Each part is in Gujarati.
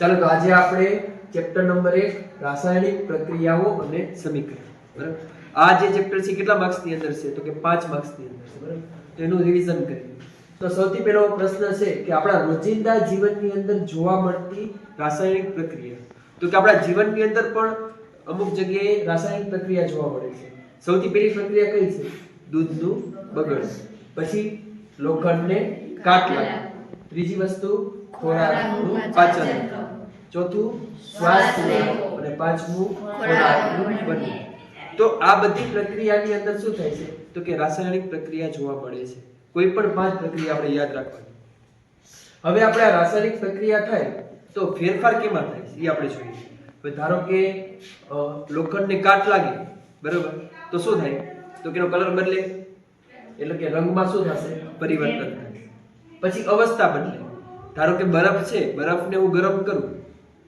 ચાલો તો આજે આપણે ચેપ્ટર નંબર એક, રાસાયણિક પ્રક્રિયાઓ અને સમીકરણ. બરાબર? આ જે ચેપ્ટર છે, કેટલા માર્ક્સની અંદર છે? તો કે પાંચ માર્ક્સની અંદર છે, બરાબર? તો એનું રિવિઝન કરીએ. તો સૌથી પહેલો પ્રશ્ન છે કે આપણા રોજિંદા જીવનની અંદર જોવા મળતી રાસાયણિક પ્રક્રિયા. તો કે આપણા જીવનની અંદર પણ અમુક જગ્યાએ રાસાયણિક પ્રક્રિયા જોવા મળે છે. સૌથી પહેલી પ્રક્રિયા કઈ છે? દૂધનું બગડ. પછી લોખંડને કાટ લાગે ત્રીજી વસ્તુ, ખોરાકનું પાચન. ચોથું શ્વાસ લેવો અને પાંચમું ખોરાક બનવું તો આ બધી પ્રક્રિયાની અંદર શું થાય છે? તો કે રાસાયણિક પ્રક્રિયા જોવા મળે છે. કોઈ પણ પાંચ પ્રક્રિયા આપણે યાદ રાખવાની. હવે આપણે આ રાસાયણિક પ્રક્રિયા થાય તો ફેરફાર કેમાં થાય છે? એ આપણે જોઈએ. હવે ધારો કે લોખંડને કાટ લાગે બરાબર? તો શું થાય? તો કે એનો કલર બદલે. એટલે કે રંગમાં શું થશે? પરિવર્તન થાય. પછી અવસ્થા બદલે. ધારો કે બરફ છે બરફને હું ગરમ કરું.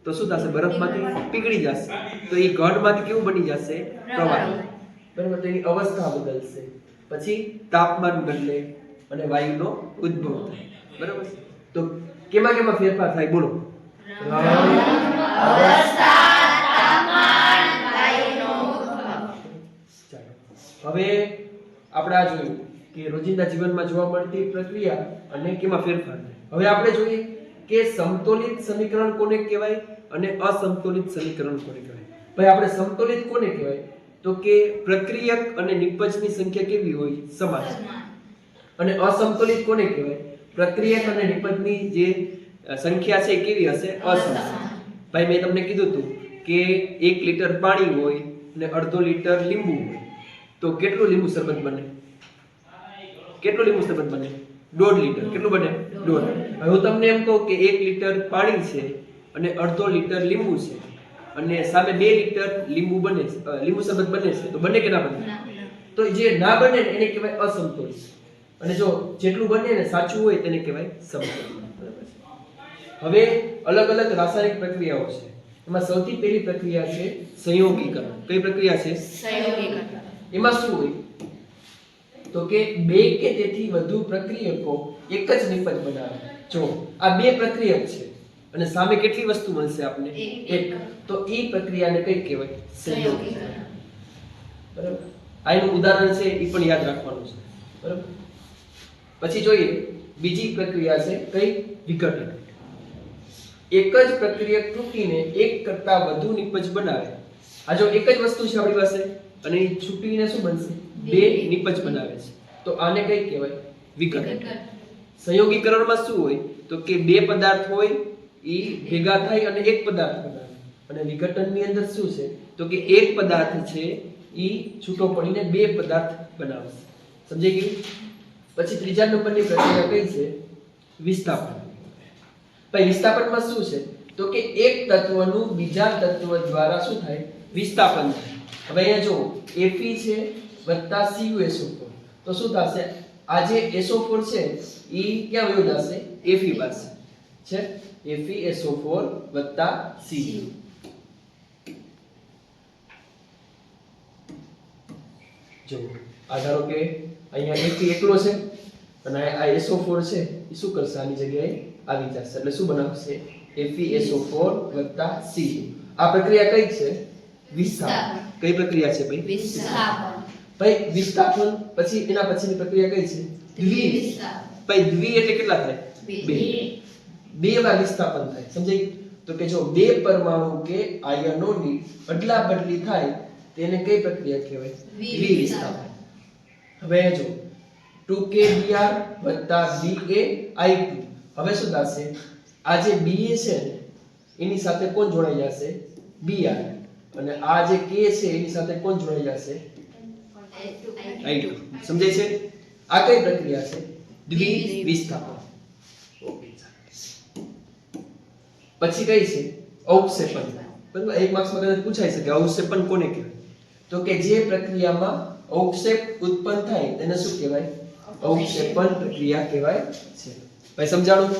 તો શું થશે? બરફમાંથી પીગળી જશે. તો એ ઘનમાંથી કેવું બની જશે? પ્રવાહી. બરાબર? તો એની અવસ્થા બદલશે. પછી તાપમાન બદલે અને વાયુનો ઉદ્ભવ થાય. બરાબર? તો કેમાં કેમાં ફેરફાર થાય? બોલો. ચાલો હવે આપણે આ જોયું કે રોજિંદા જીવનમાં જોવા મળતી પ્રક્રિયા અને કેમાં ફેરફાર થાય. હવે આપણે જોઈએ કે સમતોલિત સમીકરણ કોને કહેવાય અને અસમતોલિત સમીકરણ કોને કહેવાય? ભાઈ, આપણે સમતોલિત કોને કહેવાય? તો કે પ્રક્રિયક અને નિપજની સંખ્યા કેવી હોય? સમાન. અને અસમતોલિત કોને કહેવાય? પ્રક્રિયક અને નિપજની જે સંખ્યા છે કેવી હશે? અસમાન. ભાઈ, મેં તમને કીધું હતું કે એક લીટર પાણી હોય અને અડધો લીટર લીંબુ હોય. તો કેટલું લીંબુ શરબત બને? કેટલું લીંબુ શરબત બને? દોઢ લીટર. કેટલું બને? દોઢ. હવે હું તમને એમ કહું કે એક લીટર પાણી છે અને અડધો લીટર લીંબુ છે. અને સામે બે લીટર લીંબુ બને લીંબુ શરબત બને છે. તો બને કે ના બને? તો જે ના બને એને કહેવાય અસમતોલ. અને જો જેટલું બને ને સાચું હોય તેને કહેવાય સમતોલ. બરાબર હવે અલગ અલગ રાસાયણિક પ્રક્રિયાઓ છે. એમાં સૌથી પહેલી પ્રક્રિયા છે સંયોગીકરણ. કઈ પ્રક્રિયા છે? એમાં શું હોય? તો કે બે કે તેથી વધુ પ્રક્રિયકો એક જ નિપજ બનાવે. જો આ બે પ્રક્રિયક છે. અને સામે કેટલી વસ્તુ મળશે આપને? એક. તો એ પ્રક્રિયાને કઈ કહેવાય? સંયોગી. બરાબર? આ એનું ઉદાહરણ છે એ પણ યાદ રાખવાનું છે. બરાબર? પછી જોઈએ બીજી પ્રક્રિયા છે કઈ? વિઘટન. એક જ પ્રક્રિયક તૂટીને એક કરતા વધુ નિપજ બનાવે. આ જો એક જ વસ્તુ છે આપણી પાસે અને એ છૂટીને શું બનશે? બે. નિપજ બનાવે છે. તો આને કઈ કહેવાય? વિઘટન. સંયોગીકરણમાં શું હોય? તો કે બે પદાર્થ હોય એ ભેગા થાય અને એક પદાર્થ બનાવે અને વિઘટનની અંદર શું છે? તો કે એક પદાર્થ છે એ છૂટો પડીને બે પદાર્થ બનાવશે. સમજાઈ ગયું? પછી ત્રીજા નંબરની પ્રક્રિયા કઈ છે? વિસ્થાપન. ભાઈ વિસ્થાપનમાં શું છે? તો કે એક તત્વનું બીજા તત્વ દ્વારા શું થાય? વિસ્થાપન થાય. હવે અહીંયા જો એપી છે વત્તા CuSO4 તો શું થશે? આ જે SO4 છે એ ક્યાં વયો જશે? Fe પાસે છે? FeSO4 વત્તા Cu જો આ ધારો કે અહીંયા Fe એકલો છે અને આ SO4 છે એ શું કરશે? આની જગ્યાએ આવી જશે. એટલે શું બનાવશે? FeSO4 વત્તા Cu આ પ્રક્રિયા કઈ છે? વિસ્થાપન. કઈ પ્રક્રિયા છે ભાઈ? ભાઈ વિસ્થાપન પછી એના પછીની પ્રક્રિયા કઈ છે? દ્વિ. ભાઈ દ્વિ એટલે કેટલા થાય? બે. બે. વાર વિસ્થાપન થાય સમજાય? તો કે જો બે પરમાણુ કે આયનોની અદલા બદલી થાય તેને કઈ પ્રક્રિયા કહેવાય? દ્વિ વિસ્થાપન. હવે જો 2kBr વત્તા BaI2 હવે શું થશે? આ જે Ba છે એની સાથે કોણ જોડાઈ જશે? Br અને આ જે K છે એની સાથે કોણ જોડાઈ જશે? I2 સમજાય છે? આ કઈ પ્રક્રિયા છે? દ્વિ વિસ્થાપન. ઓકે પછી કઈ છે? ઔક્ષેપણ બરાબર, એક માર્ક્સમાં કદાચ પૂછાઈ શકે ઔક્ષેપન કોને કહેવાય? તો કે જે પ્રક્રિયામાં ઔક્ષેપ ઉત્પન્ન થાય, તેને શું કહેવાય? ઔક્ષેપણ પ્રક્રિયા કહેવાય છે. ભાઈ, સમજાણું?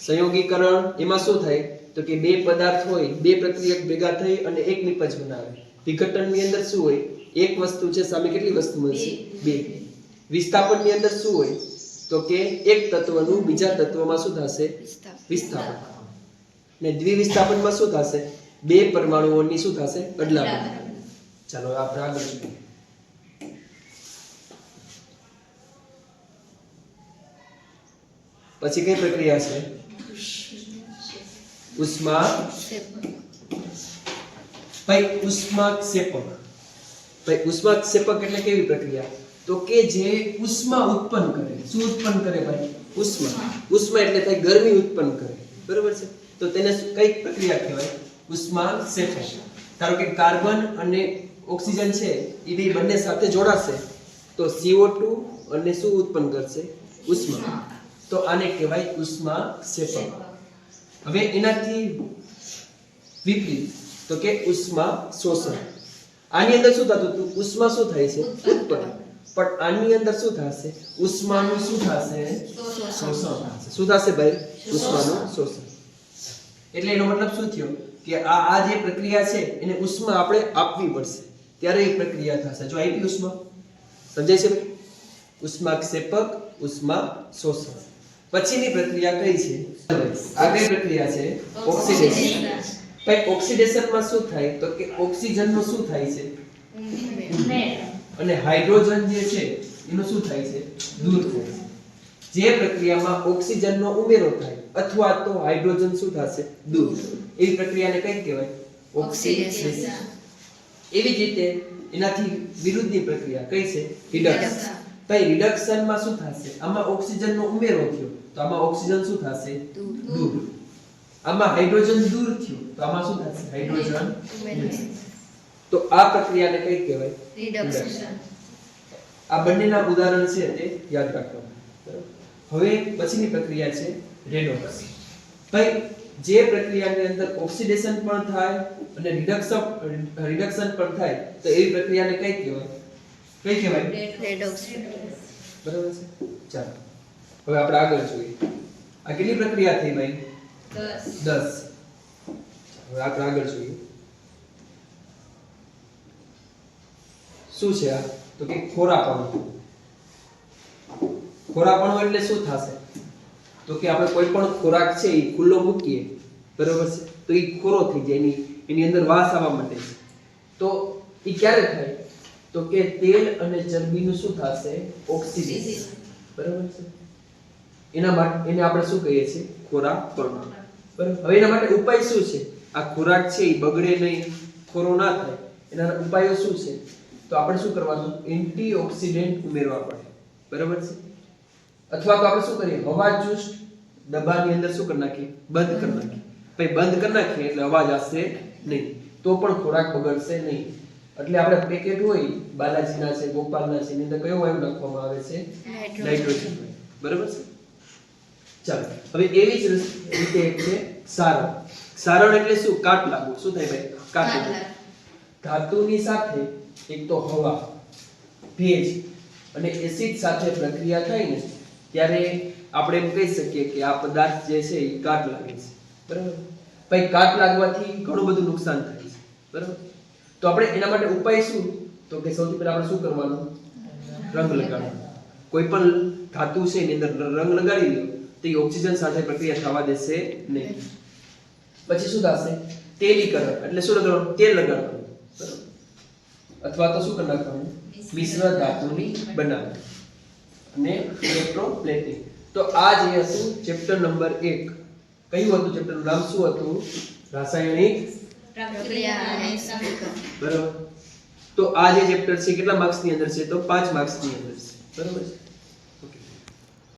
સંયોગીકરણ, એમાં શું થાય? તો કે બે પદાર્થ હોય, બે પ્રક્રિયક ભેગા થઈ અને એક નિપજ બનાવે. વિઘટનની અંદર શું હોય? એક વસ્તુ છે સામે કેટલી વસ્તુ મળશે? બે. વિસ્થાપનની અંદર શું હોય? તો કે એક તત્વનું બીજા તત્વમાં શું થશે? વિસ્થાપન. ને દ્વિવિસ્થાપનમાં શું થશે? બે પરમાણુઓની શું થશે? અદલાબદલી. ચાલો આપણે આગળ પછી કઈ પ્રક્રિયા છે? ઉષ્મા ભાઈ ઉષ્માક્ષેપક ભાઈ, ઉષ્માક્ષેપક એટલે કેવી પ્રક્રિયા? તો કે જે ઉષ્મા ઉત્પન્ન કરે. શું ઉત્પન્ન કરે ભાઈ? ઉષ્મા. ઉષ્મા એટલે થાય ગરમી ઉત્પન્ન કરે. બરોબર છે? તો તેને કઈ પ્રક્રિયા કહેવાય? ઉષ્મા ઉષ્માક્ષેપક ધારો કે કાર્બન અને ઓક્સિજન છે, એ બે બંને સાથે જોડાશે, તો CO2 અને શું ઉત્પન્ન કરશે? ઉષ્મા. તો આને કહેવાય ઉષ્મા ઉષ્માક્ષેપક. હવે એનાથી વિપરીત, તો કે ઉષ્મા શોષણ. આની અંદર શું થતું હતું? ઉષ્મા શું થાય છે? ઉત્પન્ન. પણ આની અંદર શું થશે? ઉષ્માનું શું થશે? શોષણ શું થશે ભાઈ? ઉષ્માનું શોષણ. એટલે એનો મતલબ શું થયો? કે આ આ જે પ્રક્રિયા છે, એને ઉષ્મા આપણે આપવી પડશે. ત્યારે એ પ્રક્રિયા થશે. જો આપી ઉષ્મા? સમજાય છે ઉષ્મા ઉષ્માક્ષેપક ઉષ્મા શોષણ પછીની પ્રક્રિયા કઈ છે? આ કઈ પ્રક્રિયા છે? ઓક્સિડેશન. ભાઈ ઓક્સિડેશનમાં શું થાય? તો કે ઓક્સિજનનું શું થાય છે? અને હાઇડ્રોજન જે છે એનું શું થાય છે? દૂર થાય જે પ્રક્રિયામાં ઓક્સિજનનો ઉમેરો થાય અથવા તો હાઇડ્રોજન શું થશે? દૂર એવી પ્રક્રિયાને કઈ કહેવાય? ઓક્સિડેશન એવી જ રીતે એનાથી વિરુદ્ધની પ્રક્રિયા કઈ છે? રિડક્શન ભાઈ રિડક્શનમાં શું થશે? આમાં ઓક્સિજનનો ઉમેરો થયો. તો આમાં ઓક્સિજન શું થશે? દૂર. આમાં હાઇડ્રોજન દૂર થયું. તો આમાં શું થશે? હાઇડ્રોજન તો આ પ્રક્રિયાને કઈ કહેવાય? રિડક્શન આ બંનેના ઉદાહરણ છે તે યાદ રાખવાનું? હવે પછીની પ્રક્રિયા છે રેડોક્સ ભાઈ જે પ્રક્રિયાની અંદર ઓક્સિડેશન પણ થાય અને રિડક્શન રિડક્શન પણ થાય તો એવી પ્રક્રિયાને કઈ કહેવાય? કઈ કહેવાય? રેડોક્સ બરાબર છે? ચાલો. હવે આપણે આગળ જોઈએ. આ કેટલી પ્રક્રિયા થઈ ભાઈ? દસ. હવે આપણે આગળ જોઈએ. શું છે આ? તો કે ખોરાપણું. ખોરાપણું એટલે શું થશે? તો કે આપણે કોઈ પણ ખોરાક છે એ ખુલ્લો મૂકીએ. બરાબર છે? તો એ ખોરો થઈ જાય એની એની અંદર વાસ આવવા માટે તો એ ક્યારે થાય? તો કે તેલ અને ચરબીનું શું થશે? ઓક્સિડેશન બરોબર છે? એના માટે એને આપણે શું કહીએ છીએ? ખોરાક પણ બરાબર હવે એના માટે ઉપાય શું છે? આ ખોરાક છે એ બગડે નહીં ખોરો ના થાય એના ઉપાયો શું છે? તો આપણે શું કરવાનું? એન્ટીઓક્સિડન્ટ ઉમેરવા પડે. બરાબર છે? અથવા તો આપણે શું કરીએ? હવા જુસ્ટ ડબ્બાની અંદર શું કરી નાખીએ? બંધ કરી નાખીએ. પછી બંધ કરી નાખીએ એટલે અવાજ આવશે નહીં. તો પણ ખોરાક બગડશે નહીં. એટલે આપણે પેકેટ હોય બાલાજીના છે ગોપાલના છે એની અંદર કયો વાયુ નાખવામાં આવે છે? નાઇટ્રોજન બરાબર છે? ચાલો. હવે એવી જ રીતે એક છે સારણ. સારણ એટલે શું? કાટ લાગવું. શું થાય ભાઈ? કાટ લાગવું. ધાતુની સાથે એક તો હવા ભેજ અને એસિડ સાથે પ્રક્રિયા થાય ને ત્યારે આપણે એમ કહી શકીએ કે આ પદાર્થ જે છે એ કાટ લાગે છે. બરાબર? ભાઈ કાટ લાગવાથી ઘણું બધું નુકસાન થાય છે. બરાબર? તો આપણે એના માટે ઉપાય શું? તો કે સૌથી પહેલા આપણે શું કરવાનું? રંગ લગાડવાનો. કોઈ પણ ધાતુ છે એની અંદર રંગ લગાડી લો તો એ ઓક્સિજન સાથે પ્રક્રિયા થવા દેશે નહીં પછી શું થશે તેલીકરણ એટલે શું લગાડવાનું તેલ લગાડવાનું બરાબર અથવા તો શું કરી નાખવાનું મિશ્ર ધાતુની બનાવવાની અને ઇલેક્ટ્રોપ્લેટિંગ તો આ જે હતું ચેપ્ટર નંબર એક કયું હતું ચેપ્ટરનું નામ શું હતું રાસાયણિક પ્રક્રિયા અને સમીકરણ બરાબર તો આ જે ચેપ્ટર છે કેટલા માર્ક્સની અંદર છે તો પાંચ માર્ક્સની અંદર છે બરાબર છે